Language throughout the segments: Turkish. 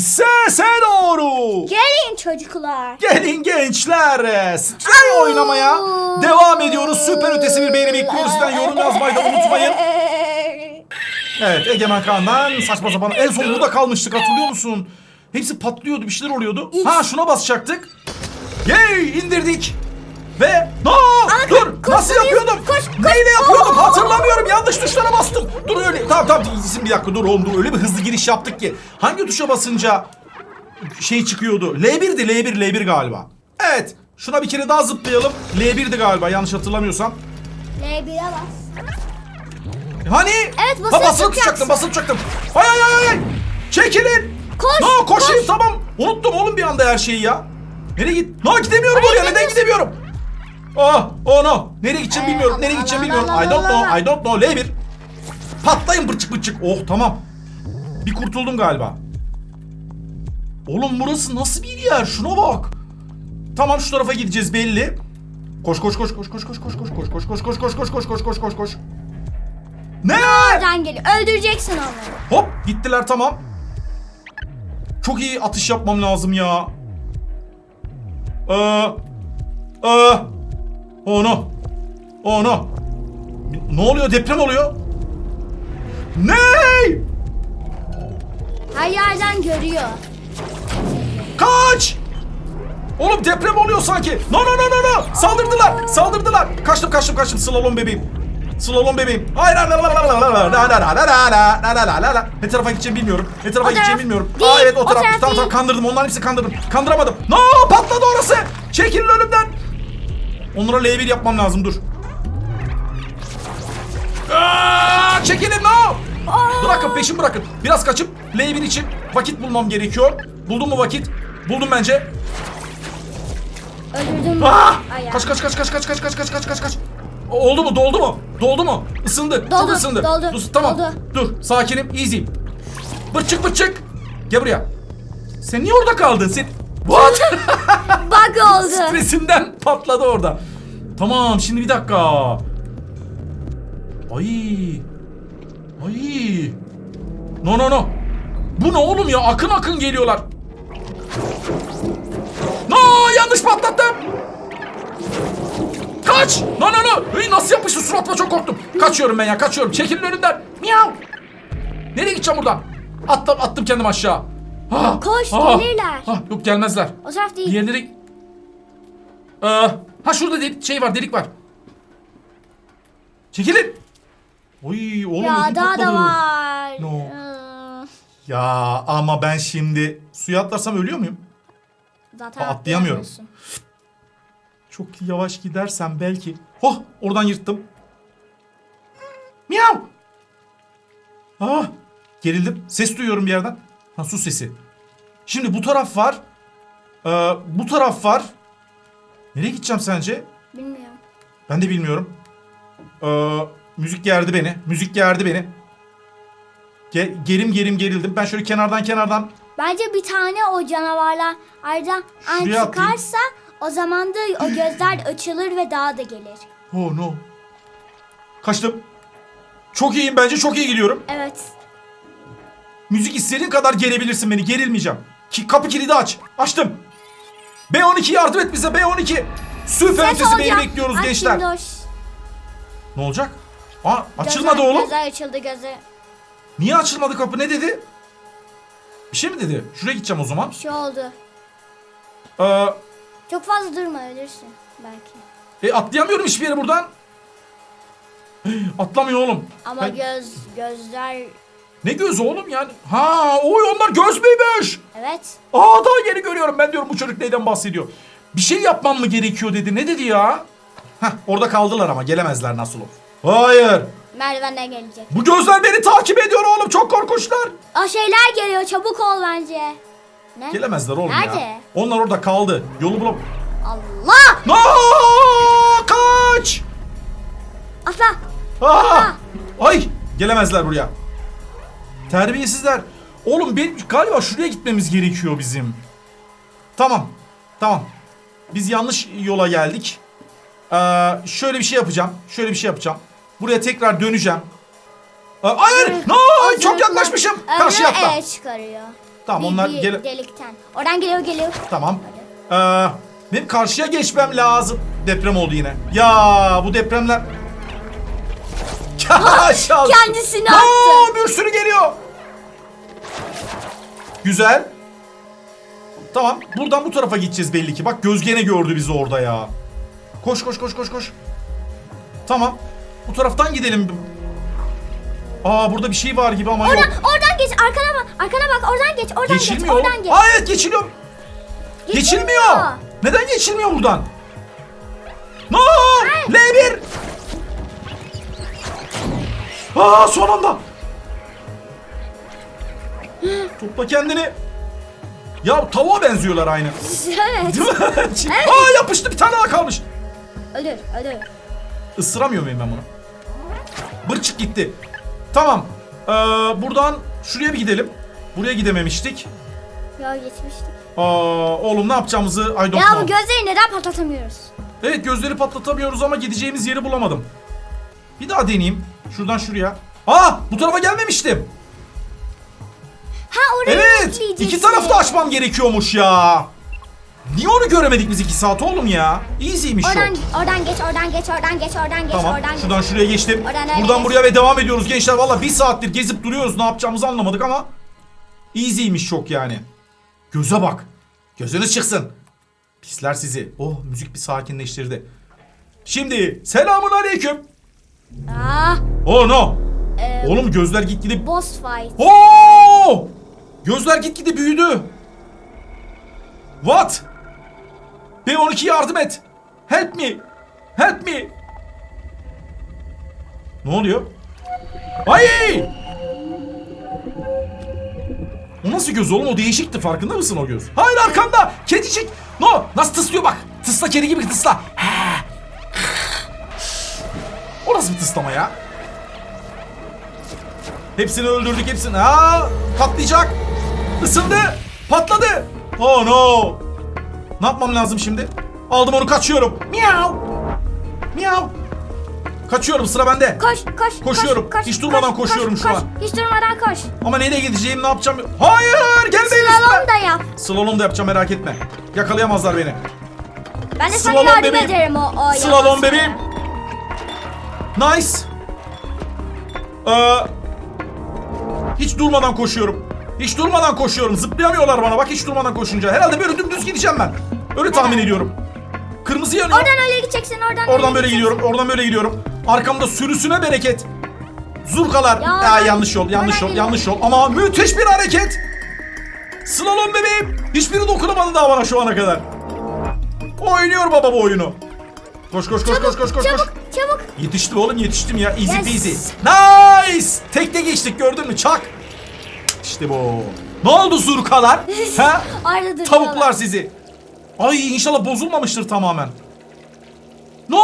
Sese doğru. Gelin çocuklar. Gelin gençler. Stray oynamaya devam ediyoruz. Süper ötesi bir beğeni bekliyoruz. Sizden yorum yazmayı da unutmayın. Evet Egemen Kaan'dan saçma sapan. En son burada kalmıştık hatırlıyor musun? Hepsi patlıyordu bir şeyler oluyordu. Ha şuna basacaktık. Yey indirdik. Ve no dur koş, nasıl koş, yapıyordum? koş, koş. Neyle yapıyordum hatırlamıyorum yanlış tuşlara bastım. Dur öyle tamam tamam isim bir dakika dur oğlum dur öyle bir hızlı giriş yaptık ki. Hangi tuşa basınca şey çıkıyordu? L1'di L1 L1 galiba. Evet şuna bir kere daha zıplayalım. L1'di galiba yanlış hatırlamıyorsam. L1'e bas. Hani? Evet, basılı ha, basılı tutacaktım basılı tutacaktım. Ay ay ay ay. Çekilin. Koş, No koşayım koş. tamam. Unuttum oğlum bir anda her şeyi ya. Nereye git? No gidemiyorum oraya. Neden gidemiyorum? Ah, oh no. Nereye gideceğim Ee, bilmiyorum. Nereye gideceğim bilmiyorum. I don't know. I don't know. L1. Patlayın bırçık bırçık. Oh tamam. Bir kurtuldum galiba. Oğlum burası nasıl bir yer? Şuna bak. Tamam şu tarafa gideceğiz belli. Koş koş koş koş koş koş koş koş koş koş koş koş koş koş koş koş koş koş. Ne? Oradan geliyor. Öldüreceksin onu. Hop gittiler tamam. Çok iyi atış yapmam lazım ya. Ee, ee, oh no. Oh no. Ne oluyor deprem oluyor. Ne? Her yerden görüyor. Kaç! Oğlum deprem oluyor sanki. No no no no no. Saldırdılar. Saldırdılar. Kaçtım kaçtım kaçtım. Slalom bebeğim. Slalom bebeğim. Hayır la la la la la la la la la la la la. Ne tarafa gideceğimi bilmiyorum. Ne tarafa gideceğimi bilmiyorum. Aa evet o taraf. Tamam tamam kandırdım. Onların hepsini kandırdım. Kandıramadım. No patladı orası. Çekilin önümden. Onlara L1 yapmam lazım dur. Aa, çekilin no. Bırakın peşin bırakın. Biraz kaçıp L1 için vakit bulmam gerekiyor. Buldun mu vakit? Buldum bence. Öldürdüm. Ah! Ay, Kaç kaç kaç kaç kaç kaç kaç kaç kaç kaç kaç. Oldu mu? Doldu mu? Doldu mu? Isındı. Çok Doldu, ısındı. doldu, Dur, tamam. doldu. Dur. Sakinim. Easy. Bıçık bıçık. Gel buraya. Sen niye orada kaldın? Sen What? Bug oldu. Stresinden patladı orada. Tamam şimdi bir dakika. Ay. Ay. No no no. Bu ne oğlum ya? Akın akın geliyorlar. No yanlış patlattım. Kaç. No no no. Hey, nasıl yapıştı suratıma çok korktum. Kaçıyorum ben ya kaçıyorum. Çekilin önümden. Miyav. Nereye gideceğim buradan? Attım attım kendim aşağı. Ah, Koş, ah, gelirler. ah, yok gelmezler. O taraf değil. Diğerleri... Ee, ha şurada delik, şey var delik var. Çekilin. Oy oğlum Ya daha da var. No. Ee, Ya ama ben şimdi suya atlarsam ölüyor muyum? Zaten Aa, atlayamıyorum. atlayamıyorsun. Çok yavaş gidersem belki. Oh oradan yırttım. Miyav. Ah gerildim. Ses duyuyorum bir yerden. Ha su sesi. Şimdi bu taraf var. Ee, bu taraf var. Nereye gideceğim sence? Bilmiyorum. Ben de bilmiyorum. Ee, müzik gerdi beni. Müzik gerdi beni. Ge- gerim gerim gerildim. Ben şöyle kenardan kenardan Bence bir tane o canavarlar ayrıca an Şuraya atayım. çıkarsa o zaman da o gözler açılır ve daha da gelir. Oh no. Kaçtım. Çok iyiyim bence çok iyi gidiyorum. Evet. Müzik istediğin kadar gelebilirsin beni. Gerilmeyeceğim. Ki kapı kilidi aç. Açtım. B12 yardım et bize B12. Süper ötesi beni olacak. bekliyoruz Aç gençler. hoş. Ne olacak? Aa açılmadı Gözler- oğlum. Gözler açıldı gözler. Niye açılmadı kapı ne dedi? Bir şey mi dedi? Şuraya gideceğim o zaman. Bir şey oldu. Ee, Çok fazla durma ölürsün belki. e, atlayamıyorum hiçbir yere buradan. Atlamıyor oğlum. Ama Ben- göz gözler Ne gözü oğlum yani? Ha, oy onlar göz müymüş? evet. Aa daha yeni görüyorum. Ben diyorum bu çocuk neyden bahsediyor? Bir şey yapmam mı gerekiyor dedi. Ne dedi ya? Heh, orada kaldılar ama gelemezler nasıl olur? Hayır. Merdivenden gelecek. Bu gözler beni takip ediyor oğlum. Çok korkunçlar. O şeyler geliyor çabuk ol bence. Ne? Gelemezler oğlum ya. Nerede? Onlar orada kaldı. Yolu bulup... Allah! Aa, kaç! Atla! Aa! Ay! Gelemezler buraya. Terbiyesizler. Oğlum ben galiba şuraya gitmemiz gerekiyor bizim. Tamam. Tamam. Biz yanlış yola geldik. Ee, şöyle bir şey yapacağım. Şöyle bir şey yapacağım. Buraya tekrar döneceğim. Ee, hayır! No! Çok yaklaşmışım. Karşı atla. ele çıkarıyor. Tamam Bir- onlar bir gele... delikten. Oradan geliyor geliyor. Tamam. Ee, benim karşıya geçmem lazım. Deprem oldu yine. Ya bu depremler... Aşağı. Kendisini Aa, attı. bir sürü geliyor. Güzel. Tamam. Buradan bu tarafa gideceğiz belli ki. Bak göz gene gördü bizi orada ya. Koş koş koş koş koş. Tamam. Bu taraftan gidelim. Aa burada bir şey var gibi ama yok. Oradan, oradan geç. Arkana bak. Arkana bak. Oradan geç. Oradan Geçilmiyor. geç. Oradan geç. Aa evet geçiliyor. Geçilmiyor. Neden geçilmiyor buradan? No! L1! Aa son anda. Topla kendini. Ya tavuğa benziyorlar aynı. evet. Değil mi? Aa yapıştı bir tane daha kalmış. Ölür. Ölür. Isıramıyor muyum ben bunu? Bırçık gitti. Tamam. Ee, buradan şuraya bir gidelim. Buraya gidememiştik. Ya geçmiştik. Aa, oğlum ne yapacağımızı I don't Ya know. bu gözleri neden patlatamıyoruz? Evet gözleri patlatamıyoruz ama gideceğimiz yeri bulamadım. Bir daha deneyeyim. Şuradan şuraya. Aa bu tarafa gelmemiştim. Ha oraya Evet. bekleyeceksin. iki tarafta açmam gerekiyormuş ya. Niye onu göremedik biz iki saat oğlum ya? Easy'miş Oradan, o. oradan geç, oradan geç, oradan geç, oradan geç, Tamam oradan şuradan geç. şuraya geçtim. Oradan öyle Buradan geç. buraya ve devam ediyoruz gençler. Valla bir saattir gezip duruyoruz. Ne yapacağımızı anlamadık ama. Easy'ymiş çok yani. Göze bak. Gözünüz çıksın. Pisler sizi. Oh müzik bir sakinleştirdi. Şimdi selamun aleyküm. Aa, Oh no. e, Oğlum gözler gitgide... boss fight. Oo! Gözler gitgide büyüdü. What? B12 yardım et. Help me. Help me. Ne oluyor? Ay! O nasıl göz oğlum? O değişikti. Farkında mısın o göz? Hayır arkanda. Kedicik. No. Nasıl tıslıyor bak. Tısla kedi gibi tısla. O nasıl bir tıslama ya? Hepsini öldürdük hepsini. Aa, patlayacak. Isındı. Patladı. Oh no. Ne yapmam lazım şimdi? Aldım onu kaçıyorum. Miau. Miau. Kaçıyorum sıra bende. Koş, koş, Koşuyorum. koş, koş, Hiç durmadan koş, koşuyorum koş, şu koş. an. Hiç durmadan koş. Ama nereye gideceğim ne yapacağım? Hayır gelmeyin Slalom üstüme. da yap. Slalom da yapacağım merak etme. Yakalayamazlar beni. Ben de sana Slalom yardım ederim o, o Slalom bebeğim. Nice. Ee, hiç durmadan koşuyorum. Hiç durmadan koşuyorum. Zıplayamıyorlar bana. Bak hiç durmadan koşunca. Herhalde böyle dümdüz gideceğim ben. Öyle tahmin ediyorum. Kırmızı yanıyor. Oradan öyle gideceksin, oradan Oradan öyle böyle gideceksin. gidiyorum. Oradan böyle gidiyorum. Arkamda sürüsüne bereket. Zurkalar. Ya Ya, oradan- yanlış yol, yanlış yol, yanlış yol. Ama müthiş bir hareket. Slalom bebeğim. Hiçbiri dokunamadı daha bana şu ana kadar. Oynuyor baba bu oyunu. Koş koş koş koş koş koş koş. Çabuk, çabuk. Yetiştim oğlum yetiştim ya. Easy Yes. peasy. Nice. Tekte geçtik gördün mü? Çak. İşte bu. Ne oldu zurkalar? ha? Duruyorlar. Tavuklar sizi. Ay inşallah bozulmamıştır tamamen. No!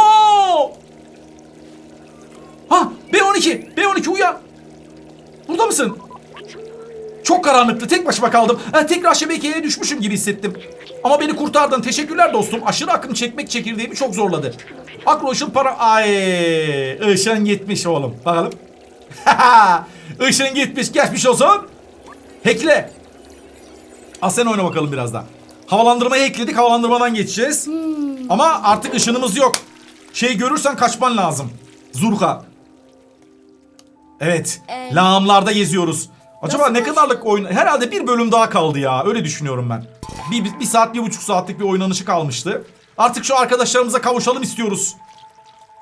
Ha B12. B12 uyan. Burada mısın? Çok karanlıktı. Tek başıma kaldım. Ha, tekrar şebekeye düşmüşüm gibi hissettim. Ama beni kurtardın. Teşekkürler dostum. Aşırı akım çekmek çekirdeğimi çok zorladı. Aklı ışın para... Ay, ışın gitmiş oğlum. Bakalım. Işın gitmiş. Geçmiş olsun. Hackle. Al sen oyna bakalım biraz daha. Havalandırmayı ekledik. Havalandırmadan geçeceğiz. Ama artık ışınımız yok. Şey görürsen kaçman lazım. Zurka. Evet. Ee, Lağımlarda geziyoruz. Acaba ne kadarlık oyun... Herhalde bir bölüm daha kaldı ya. Öyle düşünüyorum ben. Bir, bir, bir saat, bir buçuk saatlik bir oynanışı kalmıştı. Artık şu arkadaşlarımıza kavuşalım istiyoruz.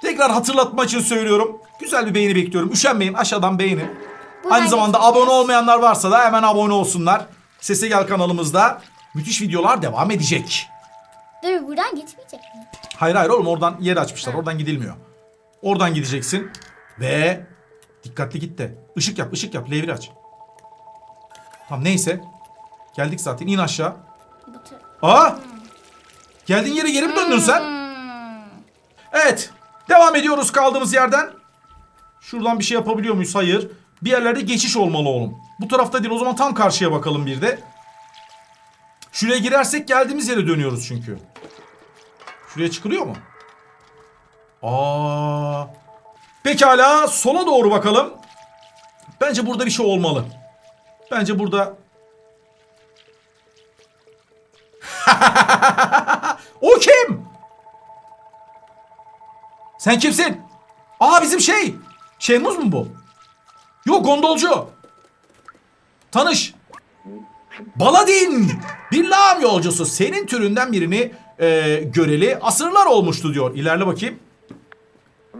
Tekrar hatırlatma için söylüyorum. Güzel bir beğeni bekliyorum. Üşenmeyin aşağıdan beğenin. Buradan Aynı zamanda abone olmayanlar varsa da hemen abone olsunlar. Sese Gel kanalımızda müthiş videolar devam edecek. Dur buradan gitmeyecek mi? Hayır hayır oğlum oradan yer açmışlar. Oradan gidilmiyor. Oradan gideceksin. Ve dikkatli git de. Işık yap ışık yap. L1 aç. Tamam neyse. Geldik zaten. in aşağı. Aa! Geldiğin yere geri mi döndün sen? Hmm. Evet. Devam ediyoruz kaldığımız yerden. Şuradan bir şey yapabiliyor muyuz? Hayır. Bir yerlerde geçiş olmalı oğlum. Bu tarafta değil o zaman tam karşıya bakalım bir de. Şuraya girersek geldiğimiz yere dönüyoruz çünkü. Şuraya çıkılıyor mu? Aa. Pekala sola doğru bakalım. Bence burada bir şey olmalı. Bence burada o kim? Sen kimsin? Aa bizim şey. Şeymuz mu bu? Yok gondolcu. Tanış. Baladin. Bir lağım yolcusu. Senin türünden birini e, göreli asırlar olmuştu diyor. İlerle bakayım.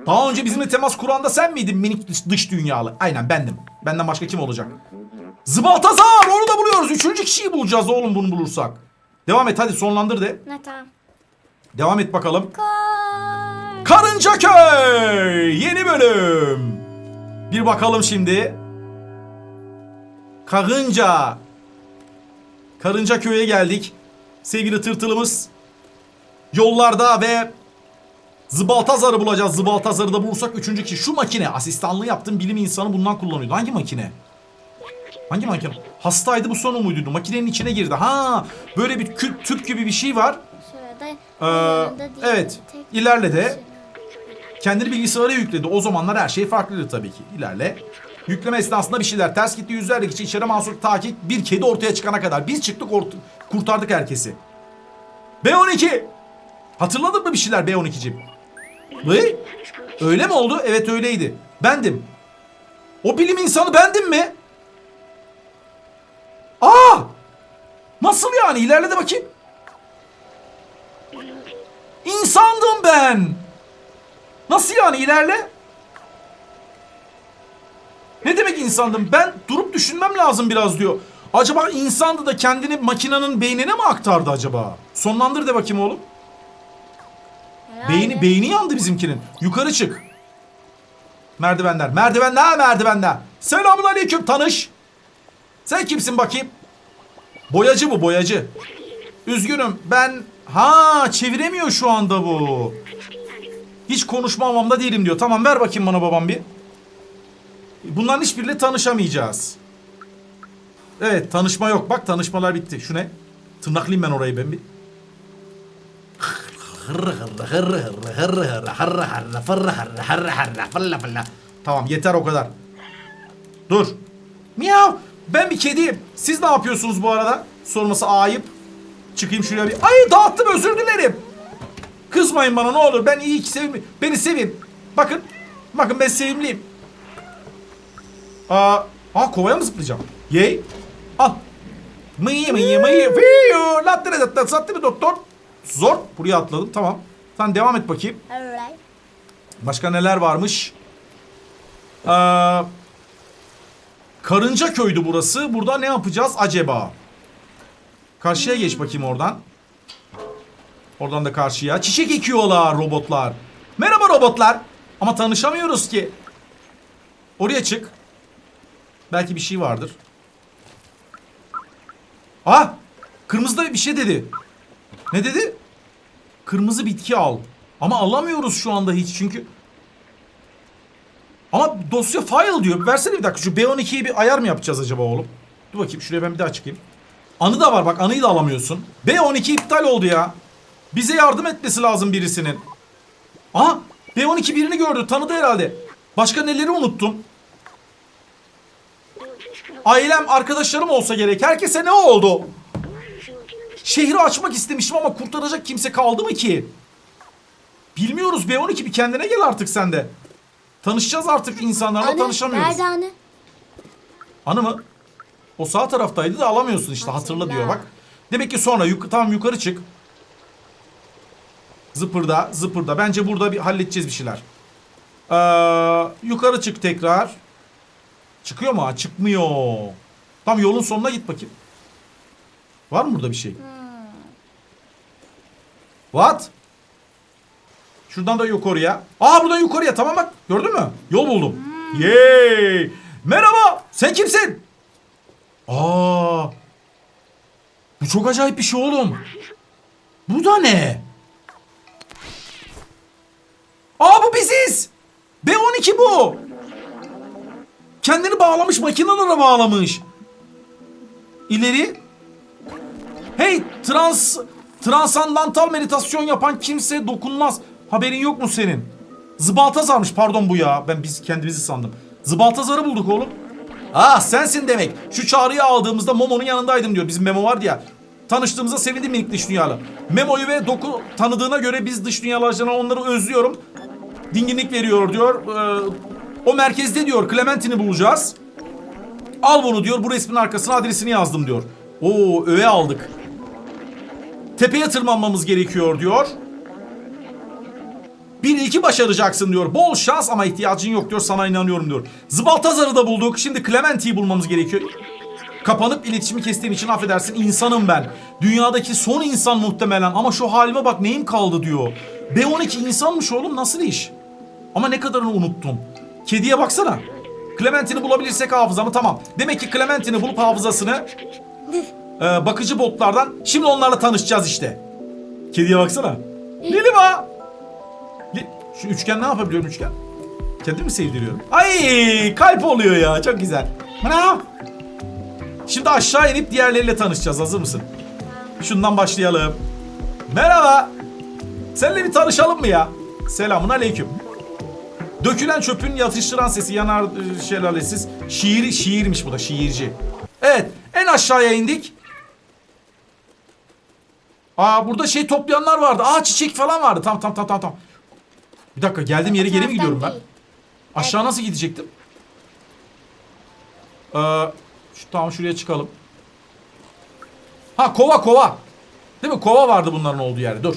Daha önce bizimle temas kuran da sen miydin minik dış, dış dünyalı? Aynen bendim. Benden başka kim olacak? Zıbaltazar onu da buluyoruz. Üçüncü kişiyi bulacağız oğlum bunu bulursak. Devam et hadi sonlandır de. Ne tamam. Devam et bakalım. Kar. Karıncaköy yeni bölüm. Bir bakalım şimdi. Karınca. Karınca köy'e geldik. Sevgili tırtılımız yollarda ve Zıbaltazar'ı bulacağız. Zıbaltazar'ı da bulursak üçüncü kişi. Şu makine asistanlığı yaptığım bilim insanı bundan kullanıyordu. Hangi makine? Hangi makine? Hastaydı bu sonu muydu? Makinenin içine girdi. Ha, böyle bir tüp gibi bir şey var. Ee, evet. İlerle de. Kendini bilgisayara yükledi. O zamanlar her şey farklıydı tabii ki. İlerle. Yükleme esnasında bir şeyler ters gitti. Yüzlerce kişi içeri mahsur takip bir kedi ortaya çıkana kadar. Biz çıktık kurtardık herkesi. B12. Hatırladın mı bir şeyler B12'cim? Ne? Öyle mi oldu? Evet öyleydi. Bendim. O bilim insanı bendim mi? Aa! Nasıl yani? İlerle de bakayım. İnsandım ben. Nasıl yani ilerle? Ne demek insandım? Ben durup düşünmem lazım biraz diyor. Acaba insandı da kendini makinenin beynine mi aktardı acaba? Sonlandır de bakayım oğlum. Herhalde. Beyni beyni yandı bizimkinin. Yukarı çık. Merdivenler, merdivenler, merdivenler. Selamun aleyküm tanış. Sen kimsin bakayım? Boyacı bu boyacı. Üzgünüm ben ha çeviremiyor şu anda bu. Hiç konuşmamamda değilim diyor. Tamam ver bakayım bana babam bir. Bunların hiçbiriyle tanışamayacağız. Evet tanışma yok. Bak tanışmalar bitti. Şu ne? Tırnaklayayım ben orayı ben bir. Tamam yeter o kadar. Dur. Miyav. Ben bir kediyim. Siz ne yapıyorsunuz bu arada? Sorması ayıp. Çıkayım şuraya bir. Ay dağıttım özür dilerim. Kızmayın bana ne olur. Ben iyi ki sevim. Beni sevin. Bakın. Bakın ben sevimliyim. Aa, aa kovaya mı zıplayacağım? Yey. Al. Mıyı mıyı mıyı. Fiyo. Lattire datta sattı mı doktor? Zor. Buraya atladım. Tamam. Sen devam et bakayım. Başka neler varmış? Ee, Karınca köydü burası. Burada ne yapacağız acaba? Karşıya geç bakayım oradan. Oradan da karşıya. Çiçek ekiyorlar robotlar. Merhaba robotlar. Ama tanışamıyoruz ki. Oraya çık. Belki bir şey vardır. Ah! Kırmızıda bir şey dedi. Ne dedi? Kırmızı bitki al. Ama alamıyoruz şu anda hiç çünkü. Ama dosya file diyor. Versene bir dakika şu B12'yi bir ayar mı yapacağız acaba oğlum? Dur bakayım şuraya ben bir daha çıkayım. Anı da var bak anıyı da alamıyorsun. B12 iptal oldu ya. Bize yardım etmesi lazım birisinin. Aha B12 birini gördü tanıdı herhalde. Başka neleri unuttum? Ailem arkadaşlarım olsa gerek. Herkese ne oldu? Şehri açmak istemiştim ama kurtaracak kimse kaldı mı ki? Bilmiyoruz B12 bir kendine gel artık sen de. Tanışacağız artık insanlarla Anne, tanışamıyoruz. Nerede anne? Anı mı? O sağ taraftaydı da alamıyorsun işte hatırla Hatırla. diyor bak. Demek ki sonra yuk tamam yukarı çık. Zıpırda zıpırda. Bence burada bir halledeceğiz bir şeyler. Ee, yukarı çık tekrar. Çıkıyor mu? Ha, çıkmıyor. Tam yolun sonuna git bakayım. Var mı burada bir şey? What? Şuradan da yukarıya. Aa buradan yukarıya tamam bak. Gördün mü? Yol buldum. Yay! Merhaba. Sen kimsin? Aa! Bu çok acayip bir şey oğlum. Bu da ne? Aa bu biziz. B12 bu. Kendini bağlamış makinelere bağlamış. İleri. Hey trans transandantal meditasyon yapan kimse dokunmaz. Haberin yok mu senin? Zıbaltazar'mış pardon bu ya. Ben biz kendimizi sandım. Zıbaltazar'ı bulduk oğlum. Ah sensin demek. Şu çağrıyı aldığımızda Momo'nun yanındaydım diyor. Bizim Memo vardı ya. Tanıştığımıza sevindim minik dış dünyalı. Memo'yu ve Dok'u tanıdığına göre biz dış dünyalarcana onları özlüyorum. Dinginlik veriyor diyor. Ee, o merkezde diyor Clementine'i bulacağız. Al bunu diyor. Bu resmin arkasına adresini yazdım diyor. Oo öğe aldık. Tepeye tırmanmamız gerekiyor diyor. Bir iki başaracaksın diyor. Bol şans ama ihtiyacın yok diyor. Sana inanıyorum diyor. Zıbaltazar'ı da bulduk. Şimdi Clementi'yi bulmamız gerekiyor. Kapanıp iletişimi kestiğim için affedersin. insanım ben. Dünyadaki son insan muhtemelen. Ama şu halime bak neyim kaldı diyor. B12 insanmış oğlum nasıl iş? Ama ne kadarını unuttum. Kediye baksana. Clementine'i bulabilirsek hafızamı tamam. Demek ki Clementine'i bulup hafızasını e, bakıcı botlardan şimdi onlarla tanışacağız işte. Kediye baksana. Liliba. Şu üçgen ne yapabiliyorum üçgen? Kendimi sevdiriyorum. Ay kalp oluyor ya çok güzel. Ana. Şimdi aşağı inip diğerleriyle tanışacağız. Hazır mısın? Şundan başlayalım. Merhaba. Seninle bir tanışalım mı ya? Selamun aleyküm. Dökülen çöpün yatıştıran sesi yanar e, şelalesiz. Şiir, şiirmiş bu da şiirci. Evet en aşağıya indik. Aa burada şey toplayanlar vardı. Aa çiçek falan vardı. Tamam tamam tamam tamam. Bir dakika geldiğim yere geri mi gidiyorum ben? Aşağı nasıl gidecektim? Ee, şu, tamam şuraya çıkalım. Ha kova kova. Değil mi? Kova vardı bunların olduğu yerde. Dur.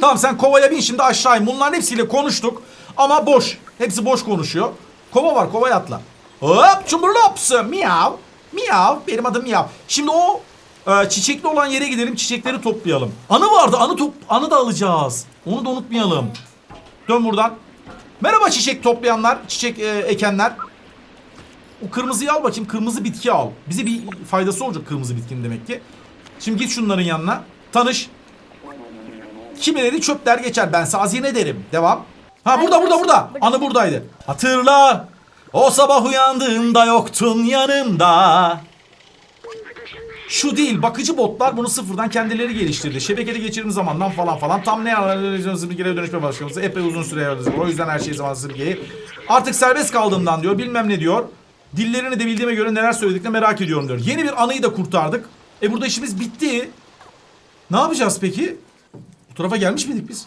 Tamam sen kovaya bin şimdi aşağı in. Bunların hepsiyle konuştuk. Ama boş. Hepsi boş konuşuyor. Kova var kovaya atla. Hop çumburlops. Miyav. Miyav. Benim adım Miyav. Şimdi o e, çiçekli olan yere gidelim. Çiçekleri toplayalım. Anı vardı. Anı top anı da alacağız. Onu da unutmayalım. Dön buradan. Merhaba çiçek toplayanlar, çiçek e, ekenler. O kırmızıyı al bakayım. Kırmızı bitki al. Bize bir faydası olacak kırmızı bitkinin demek ki. Şimdi git şunların yanına. Tanış. Kimileri çöpler geçer. Ben hazine derim. Devam. Ha burada burada burada. Anı buradaydı. Hatırla. O sabah uyandığında yoktun yanımda. Şu değil bakıcı botlar bunu sıfırdan kendileri geliştirdi. Şebekeli geçirim zamandan falan falan. Tam ne analizinizi bir geri dönüşme başlaması epey uzun süre aldı. O yüzden her şey zamansız bir geri. Artık serbest kaldığımdan diyor bilmem ne diyor. Dillerini de bildiğime göre neler söylediklerini merak ediyorum diyor. Yeni bir anıyı da kurtardık. E burada işimiz bitti. Ne yapacağız peki? Bu tarafa gelmiş miydik biz?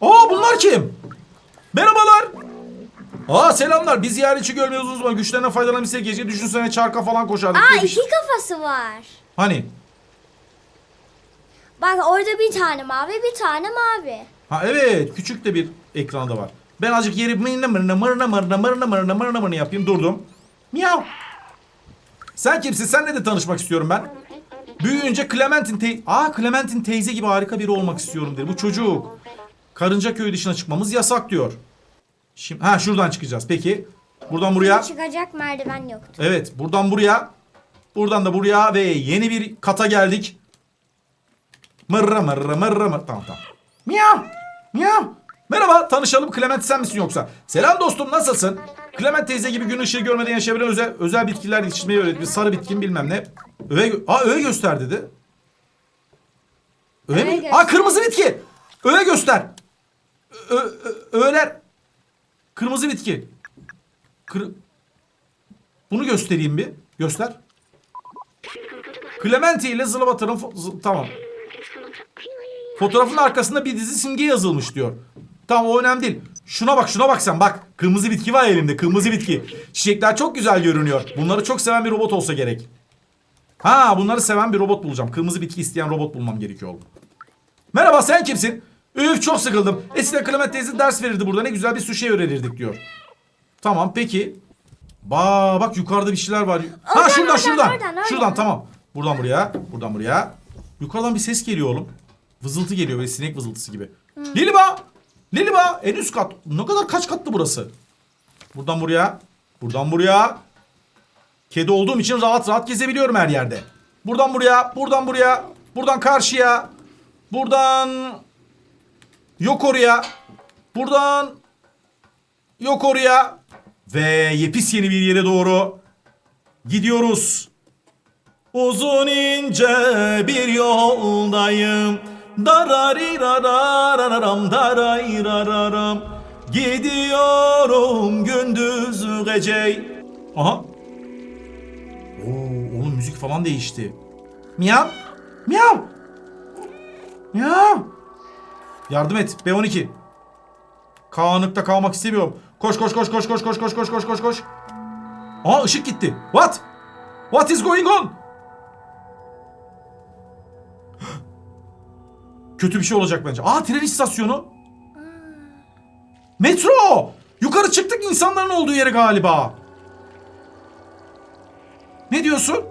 Aa bunlar kim? Merhabalar. Aa selamlar. Biz ziyaretçi görmüyoruz uzun zaman. Güçlerine faydalanabilsek gece düşünsene çarka falan koşardık. Aa bir iki kafası var. Hani? Bak orada bir tane mavi bir tane mavi. Ha evet küçük de bir ekranda var. Ben azıcık yeri mırna mırna mırna mırna mırna mırna mırna mırna yapayım durdum. Miyav. Sen kimsin? Senle de tanışmak istiyorum ben. Büyüyünce Clementine tey Aa Clementine teyze gibi harika biri olmak istiyorum dedi. Bu çocuk. Karınca köyü dışına çıkmamız yasak diyor. Şimdi ha şuradan çıkacağız. Peki. Buradan buraya. Çıkacak merdiven yoktu. Evet buradan buraya. Buradan da buraya ve yeni bir kata geldik. Mırra mırra mırra mırra. Tamam tamam. Miyav. Miyav. Merhaba tanışalım. Clement sen misin yoksa? Selam dostum nasılsın? Clement teyze gibi gün ışığı görmeden yaşayabilen özel, özel bitkiler yetiştirmeyi öğretmiş. Sarı bitkin bilmem ne. Öve, Aa, öve göster dedi. Öve Öve mi? göster. Aa kırmızı bitki. Öve göster. Ö, ö, öğeler. Kırmızı bitki. Kır... Bunu göstereyim bir. Göster. Clementi ile Zılabatar'ın tamam. Fotoğrafın arkasında bir dizi simge yazılmış diyor. Tamam o önemli değil. Şuna bak şuna bak sen bak. Kırmızı bitki var elimde kırmızı bitki. Çiçekler çok güzel görünüyor. Bunları çok seven bir robot olsa gerek. Ha bunları seven bir robot bulacağım. Kırmızı bitki isteyen robot bulmam gerekiyor oğlum. Merhaba sen kimsin? Üf çok sıkıldım. Eskiden Clement teyze ders verirdi burada. Ne güzel bir sushi öğrenirdik diyor. Tamam peki. Ba bak yukarıda bir şeyler var. ha şuradan şuradan. Şuradan tamam. Buradan buraya. Buradan buraya. Yukarıdan bir ses geliyor oğlum. Vızıltı geliyor böyle sinek vızıltısı gibi. Liliba! Liliba! En üst kat. Ne kadar kaç katlı burası? Buradan buraya. Buradan buraya. Kedi olduğum için rahat rahat gezebiliyorum her yerde. Buradan buraya. Buradan buraya. Buradan karşıya. Buradan yok oraya. Buradan yok oraya. Ve yepis yeni bir yere doğru gidiyoruz. Uzun ince bir yoldayım. Dararirarararam dararirararam. Gidiyorum gündüz gece. Aha. Oo, oğlum müzik falan değişti. Miyav. Miyav. Miyav. Yardım et. B12. Kaanlıkta kalmak istemiyorum. Koş koş koş koş koş koş koş koş koş koş koş. Aa ışık gitti. What? What is going on? Kötü bir şey olacak bence. Aa tren istasyonu. Metro. Yukarı çıktık insanların olduğu yere galiba. Ne diyorsun?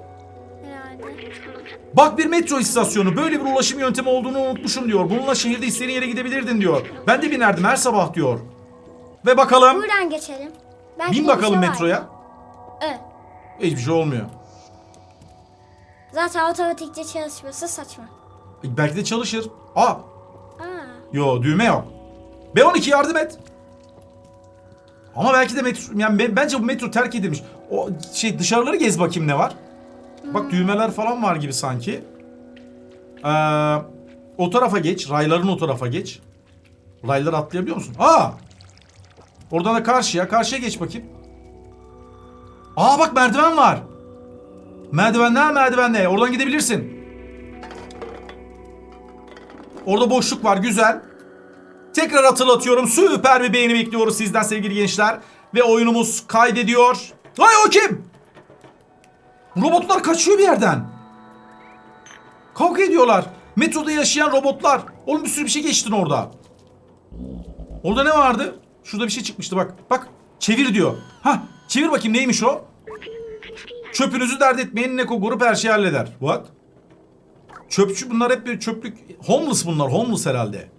Herhalde. Bak bir metro istasyonu böyle bir ulaşım yöntemi olduğunu unutmuşum diyor. Bununla şehirde istediğin yere gidebilirdin diyor. Ben de binerdim her sabah diyor. Ve bakalım. Buradan geçelim. Belki Bin de bir bakalım şey metroya. Evet. Hiçbir şey olmuyor. Zaten otomatikçe çalışması saçma. E, Belki de çalışır. Aa. Aa. Yo düğme yok. B12 yardım et. Ama belki de metro yani ben- bence bu metro terk edilmiş. O şey dışarıları gez bakayım ne var. Bak düğmeler falan var gibi sanki. Ee, o tarafa geç. Rayların o tarafa geç. Rayları atlayabiliyor musun? Aa! Oradan da karşıya. Karşıya geç bakayım. Aa bak merdiven var. Merdivenler merdivenler. Oradan gidebilirsin. Orada boşluk var güzel. Tekrar hatırlatıyorum süper bir beğeni bekliyoruz sizden sevgili gençler. Ve oyunumuz kaydediyor. Ay o kim? Robotlar kaçıyor bir yerden. Kavga ediyorlar. Metroda yaşayan robotlar. Oğlum bir sürü bir şey geçtin orada. Orada ne vardı? Şurada bir şey çıkmıştı bak. Bak çevir diyor. Ha çevir bakayım neymiş o? Çöpünüzü dert etmeyin Neko grup her şeyi halleder. What? Çöpçü bunlar hep bir çöplük. Homeless bunlar. Homeless herhalde.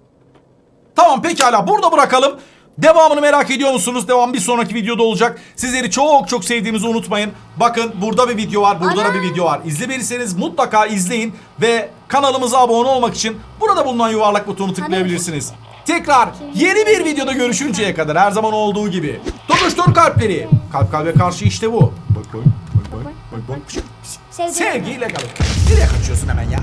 Tamam pekala burada bırakalım. Devamını merak ediyor musunuz? Devam bir sonraki videoda olacak. Sizleri çok çok sevdiğimizi unutmayın. Bakın burada bir video var, burada da bir video var. İzlemediyseniz mutlaka izleyin ve kanalımıza abone olmak için burada bulunan yuvarlak butonu tıklayabilirsiniz. Tekrar yeni bir videoda görüşünceye kadar her zaman olduğu gibi. Tokuştur kalpleri. Kalp kalbe karşı işte bu. Bak bak bak bak bak bak. Sevgiyle kalın. Nereye kaçıyorsun hemen ya?